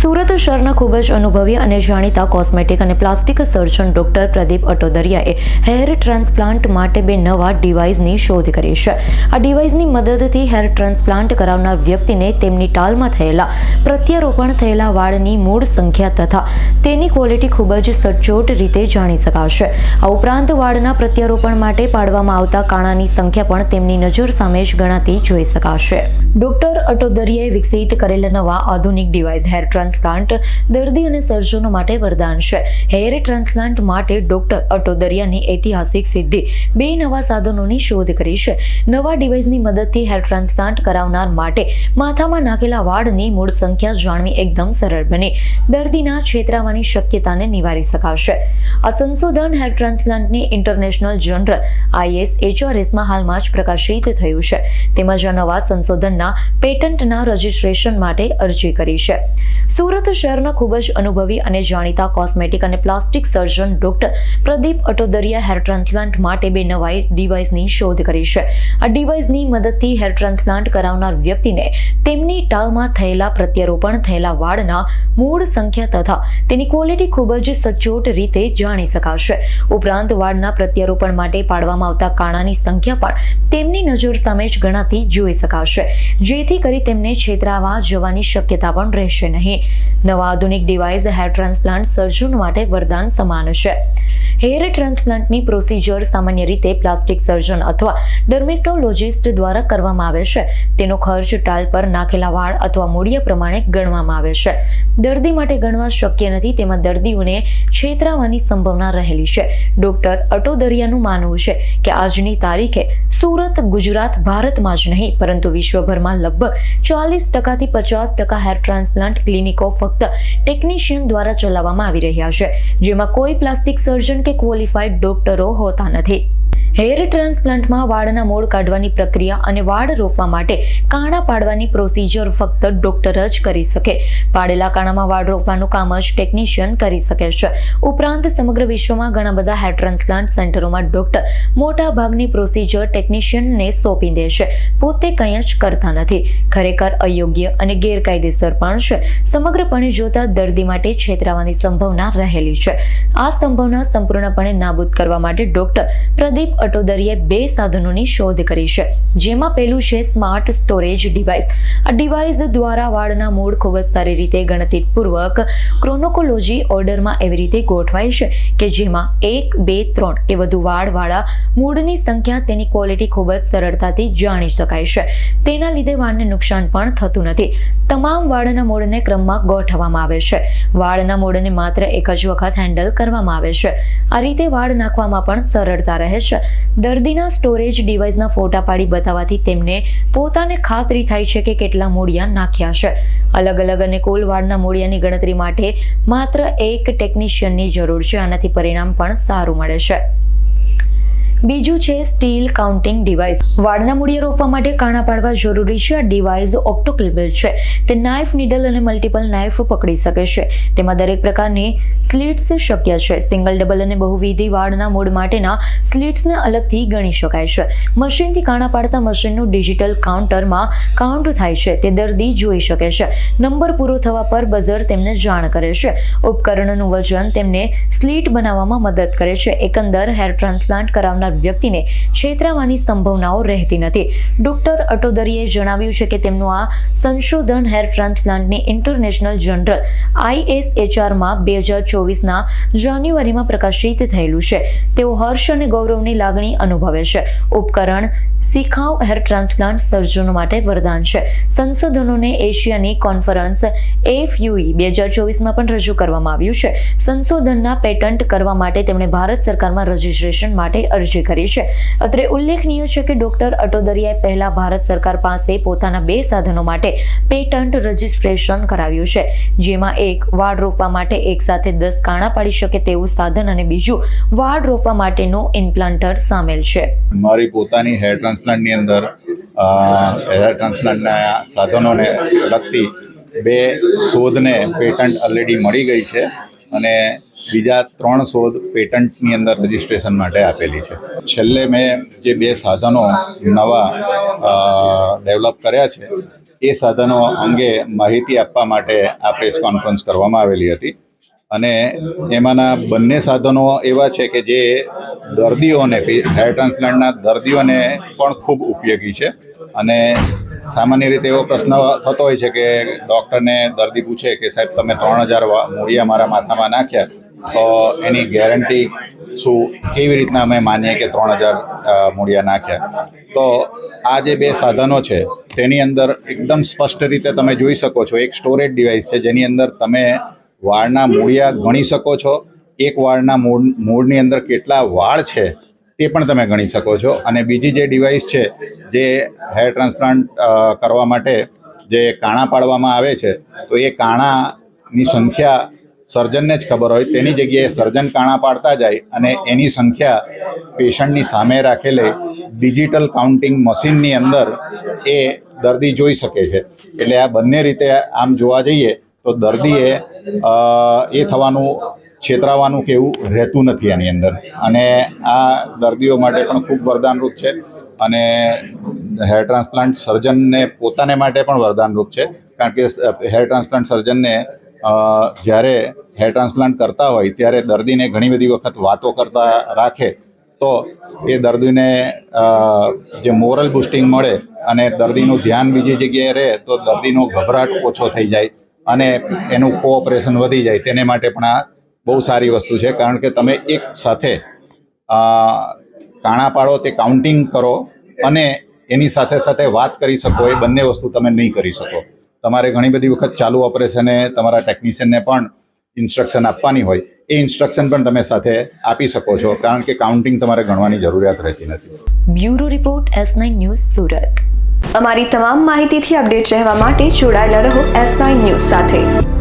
સુરત શહેરના ખૂબ જ અનુભવી અને જાણીતા કોસ્મેટિક અને પ્લાસ્ટિક સર્જન ડોક્ટર પ્રદીપ અટોદરિયાએ હેર ટ્રાન્સપ્લાન્ટ માટે બે નવા ડિવાઇસની શોધ કરી છે. આ ડિવાઇસની મદદથી હેર ટ્રાન્સપ્લાન્ટ કરાવનાર વ્યક્તિને તેમની ટાલમાં થયેલા પ્રત્યારોપણ થયેલા વાળની મૂળ સંખ્યા તથા તેની ક્વોલિટી ખૂબ જ સચોટ રીતે જાણી શકાશે. આ ઉપરાંત વાળના પ્રત્યારોપણ માટે પાડવામાં આવતા કાણાની સંખ્યા પણ તેમની નજર સામે જ ગણાતી જોઈ શકાશે. ડોક્ટર અટોદરિયાએ વિકસિત કરેલા નવા આધુનિક ડિવાઇસ હેર ટ્રાન્સપ્લાન્ટ દર્દી અને સર્જનો માટે વરદાન છે. હેર ટ્રાન્સપ્લાન્ટ માટે ડોક્ટર અટોદરિયાની ઐતિહાસિક સિદ્ધિ. બે નવા સાધનોની શોધ કરી છે. નવા ડિવાઇસની મદદથી હેર ટ્રાન્સપ્લાન્ટ કરાવનાર માટે માથામાં નાખેલા વાળની મૂળ સંખ્યા જાણવી એકદમ સરળ બની. દર્દીના છેતરાવાની શક્યતાને નિવારી શકાશે. આ સંશોધન હેર ટ્રાન્સપ્લાન્ટની ઇન્ટરનેશનલ જનરલ આઈએસ એચઆરએસમાં હાલમાં જ પ્રકાશિત થયું છે. તેમજ આ નવા સંશોધનના પેટન્ટના રજિસ્ટ્રેશન માટે અરજી કરી છે. સુરત શહેરના ખૂબ જ અનુભવી અને જાણીતા કોસ્મેટિક અને plastic surgeon doctor Pradeep Atodariya hair transplant માટે બે નવા ડિવાઇસની શોધ કરી છે. આ ડિવાઇસની મદદથી હેર ટ્રાન્સપ્લાન્ટ કરાવનાર વ્યક્તિને તેમની ટાળમાં થયેલા પ્રત્યારોપણ થયેલા વાળના મૂળ સંખ્યા તથા તેની ક્વોલિટી ખૂબ જ સચોટ રીતે જાણી શકાશે. ઉપરાંત વાળના પ્રત્યારોપણ માટે પાડવામાં આવતા કાણાની સંખ્યા પણ તેમની નજર સામે જ ગણાતી જોઈ શકાશે. જેથી કરી તેમને છેતરાવા જવાની શક્યતા પણ રહેશે નહીં. નવા આધુનિક ડિવાઇસ હેર ટ્રાન્સપ્લાન્ટ સર્જન માટે વરદાન સમાન છે. હેર ટ્રાન્સપ્લાન્ટની પ્રોસિજર સામાન્ય રીતે પ્લાસ્ટિક સર્જન અથવા ડર્મેટોલોજિસ્ટ દ્વારા કરવામાં આવે છે. તેનો ખર્ચ ટાલ પર નાખેલા વાળ અથવા મૂળિયા પ્રમાણે ગણવામાં આવે છે. દર્દી માટે ગણવા શક્ય નથી, તેમાં દર્દીઓને છેતરાવાની સંભાવના રહેલી છે. ડોક્ટર અટોદરિયાનું માનવું છે કે આજની તારીખે સુરત, ગુજરાત, ભારતમાં જ નહીં, પરંતુ વિશ્વભરમાં લગભગ ચાલીસ ટકાથી પચાસ ટકા હેર ટ્રાન્સપ્લાન્ટ ક્લિનિકો ફક્ત ટેકનિશિયન દ્વારા ચલાવવામાં આવી રહ્યા છે, જેમાં કોઈ પ્લાસ્ટિક સર્જન કે ક્વોલિફાઈડ ડોક્ટરો હોતા નથી. હેર ટ્રાન્સપ્લાન્ટમાં વાળના મૂળ કાઢવાની પ્રક્રિયા અને વાળ રોપવા માટે કાણા પાડવાની પ્રોસિજર ફક્ત ડોક્ટર જ કરી શકે. પાડેલા કાણામાં વાળ રોપવાનું કામ જ ટેકનિશિયન કરી શકે છે. ઉપરાંત સમગ્ર વિશ્વમાં ઘણા બધા હેર ટ્રાન્સપ્લાન્ટ સેન્ટરોમાં ડોક્ટર મોટા ભાગની પ્રોસિજર ટેકનિશિયનને સોંપી દે છે. પોતે કંઈ જ કરતા નથી. ખરેખર અયોગ્ય અને ગેરકાયદેસર પણ છે. સમગ્રપણે જોતા દર્દી માટે છેતરાવાની સંભાવના રહેલી છે. આ સંભાવના સંપૂર્ણપણે નાબૂદ કરવા માટે ડોક્ટર પ્રદીપ અટોદરીએ બે સાધનોની શોધ કરી છે, જેમાં પહેલું છે સ્માર્ટ સ્ટોરેજ ડિવાઇસ. આ ડિવાઇસ દ્વારા વાળના મૂળ ખૂબ જ સારી રીતે ગણતરીપૂર્વક ક્રોનોકોલોજી ઓર્ડરમાં એવી રીતે ગોઠવાય છે કે જેમાં એક, બે, ત્રણ એ વધુ વાળવાળા મૂળની સંખ્યા તેની ક્વોલિટી ખૂબ જ સરળતાથી જાણી શકાય છે. તેના લીધે વાળને નુકસાન પણ થતું નથી. તમામ વાળના મૂળને ક્રમમાં ગોઠવવામાં આવે છે. વાળના મૂળને માત્ર એક જ વખત હેન્ડલ કરવામાં આવે છે. આ રીતે વાળ નાખવામાં પણ સરળતા રહે છે. દર્દીના સ્ટોરેજ ડિવાઇસના ફોટા પાડી બતાવવાથી તેમને પોતાને ખાતરી થાય છે કે કેટલા મૂળિયા નાખ્યા છે. અલગ અલગ અને કુલ વાળના મૂળિયાની ગણતરી માટે માત્ર એક ટેકનિશિયનની જરૂર છે, આનાથી પરિણામ પણ સારું મળે છે. બીજું છે સ્ટીલ કાઉન્ટિંગ ડિવાઇસ. વાળના મૂળિયા રોપવા માટે કાણા પાડવા જરૂરી છે. આ ડિવાઇસ ઓપ્ટોક્લેબલ છે. તે નાઇફ, નીડલ અને મલ્ટિપલ નાઇફ પકડી શકે છે. તેમાં દરેક પ્રકારની સ્લીટ્સ શક્ય છે. સિંગલ, ડબલ અને બહુવિધિ વાળના મૂળ માટેના સ્લીટ્સને અલગથી ગણી શકાય છે. મશીનથી કાણા પાડતા મશીનનું ડિજિટલ કાઉન્ટરમાં કાઉન્ટ થાય છે. તે દર્દી જોઈ શકે છે. નંબર પૂરો થવા પર બઝર તેમને જાણ કરે છે. ઉપકરણનું વજન તેમને સ્લીટ બનાવવામાં મદદ કરે છે. એકંદર હેર ટ્રાન્સપ્લાન્ટ કરાવનાર વ્યક્તિને છેતરાવાની સંભાવનાઓ રહેતી નથી. ડોક્ટર અટોદરીએ જણાવ્યું છે કે તેમનું આ સંશોધન હેર ટ્રાન્સપ્લાન્ટને ઇન્ટરનેશનલ જનરલ આઈએસએચઆરમાં બે હજાર ચોવીસના જાન્યુઆરીમાં પ્રકાશિત થયેલું છે. તેઓ હર્ષ અને ગૌરવની લાગણી અનુભવે છે. ઉપકરણ શિખાઉ હેર ટ્રાન્સપ્લાન્ટ સર્જનો માટે વરદાન છે. સંશોધનોને એશિયાની કોન્ફરન્સ એફયુઈ બે હજાર ચોવીસમાં પણ રજૂ કરવામાં આવ્યું છે. સંશોધનના પેટન્ટ કરવા માટે તેમણે ભારત સરકારમાં રજિસ્ટ્રેશન માટે અરજી કરી છે. અત્રે ઉલ્લેખનીય છે કે ડોક્ટર અટોદરિયાએ પહેલા ભારત સરકાર પાસે પોતાના બે સાધનો માટે પેટન્ટ રજિસ્ટ્રેશન કરાવ્યું છે. જેમાં એક, વાળ રોપવા માટે એક સાથે દસ કાણા પાડી શકે તેવું સાધન અને બીજું, વાળ રોપવા માટેનું ઇમ્પ્લાન્ટર સામેલ છે. મારી પોતાની હેર ટ્રાન્સપ્લાન્ટની અંદર હેર ટ્રાન્સપ્લાન્ટના સાધનોને લગતી બે શોધને પેટન્ટ ઓલરેડી મળી ગઈ છે. અને બીજા ત્રણ શોધ પેટન્ટની અંદર રજિસ્ટ્રેશન માટે આપેલી છે. છેલ્લે મેં જે બે સાધનો નવા ડેવલપ કર્યા છે, એ સાધનો અંગે માહિતી આપવા માટે આ પ્રેસ કોન્ફરન્સ કરવામાં આવેલી હતી. અને એમાંના બંને સાધનો એવા છે કે જે દર્દીઓને હેર ટ્રાન્સપ્લાન્ટના દર્દીઓને પણ ખૂબ ઉપયોગી છે. અને સામાન્ય રીતે એવો પ્રશ્ન થતો હોય છે કે ડૉક્ટરને દર્દી પૂછે કે સાહેબ, તમે ત્રણ હજાર મૂળિયા મારા માથામાં નાખ્યા તો એની ગેરંટી શું? કેવી રીતના અમે માનીએ કે ત્રણ હજાર મૂળિયા નાખ્યા? તો આ જે બે સાધનો છે, તેની અંદર એકદમ સ્પષ્ટ રીતે તમે જોઈ શકો છો. એક સ્ટોરેજ ડિવાઇસ છે, જેની અંદર તમે વાળના મૂળિયા ગણી શકો છો. એક વાળના મૂળ, મૂળની અંદર કેટલા વાળ છે તે પણ તમે ગણી શકો છો. અને બીજી જે ડિવાઇસ છે, જે હેર ટ્રાન્સપ્લાન્ટ કરવા માટે જે કાણા પાડવામાં આવે છે, તો એ કાણાની સંખ્યા સર્જનને જ ખબર હોય. તેની જગ્યાએ સર્જન કાણા પાડતા જાય અને એની સંખ્યા પેશન્ટની સામે રાખેલી ડિજિટલ કાઉન્ટિંગ મશીનની અંદર એ દર્દી જોઈ શકે છે. એટલે આ બંને રીતે આમ જોવા જઈએ, તો દર્દીએ એ થવાનું છેતરાવાનું કે એવું રહેતું નથી આની અંદર. અને આ દર્દીઓ માટે પણ ખૂબ વરદાનરૂપ છે. અને હેર ટ્રાન્સપ્લાન્ટ સર્જનને પોતાને માટે પણ વરદાનરૂપ છે. કારણ કે હેર ટ્રાન્સપ્લાન્ટ સર્જનને જ્યારે હેર ટ્રાન્સપ્લાન્ટ કરતા હોય, ત્યારે દર્દીને ઘણી બધી વખત વાતો કરતા રાખે, તો એ દર્દીને જે મોરલ બુસ્ટિંગ મળે અને દર્દીનું ધ્યાન બીજી જગ્યાએ રહે, તો દર્દીનો ગભરાટ ઓછો થઈ જાય અને એનું કોઓપરેશન વધી જાય. તેને માટે પણ આ બહુ સારી વસ્તુ છે કારણ કે તમે એક સાથે અ, કાણા પાડો તે કાઉન્ટિંગ કરો અને એની સાથે સાથે વાત કરી શકો એ બંને વસ્તુ તમે નહીં કરી શકો. તમારે ઘણી બધી વખત ચાલુ ઓપરેશને તમારા ટેકનિશિયનને પણ ઇન્સ્ટ્રક્શન આપવાની હોય. એ ઇન્સ્ટ્રક્શન પણ તમે સાથે આપી શકો છો કારણ કે કાઉન્ટિંગ તમારે ગણવાની જરૂરિયાત રહેતી નથી. Bureau report S nine news Surat. અમારી તમામ માહિતીથી અપડેટ રહેવા માટે જોડાયેલા રહો એસ નાઇન ન્યૂઝ સાથે.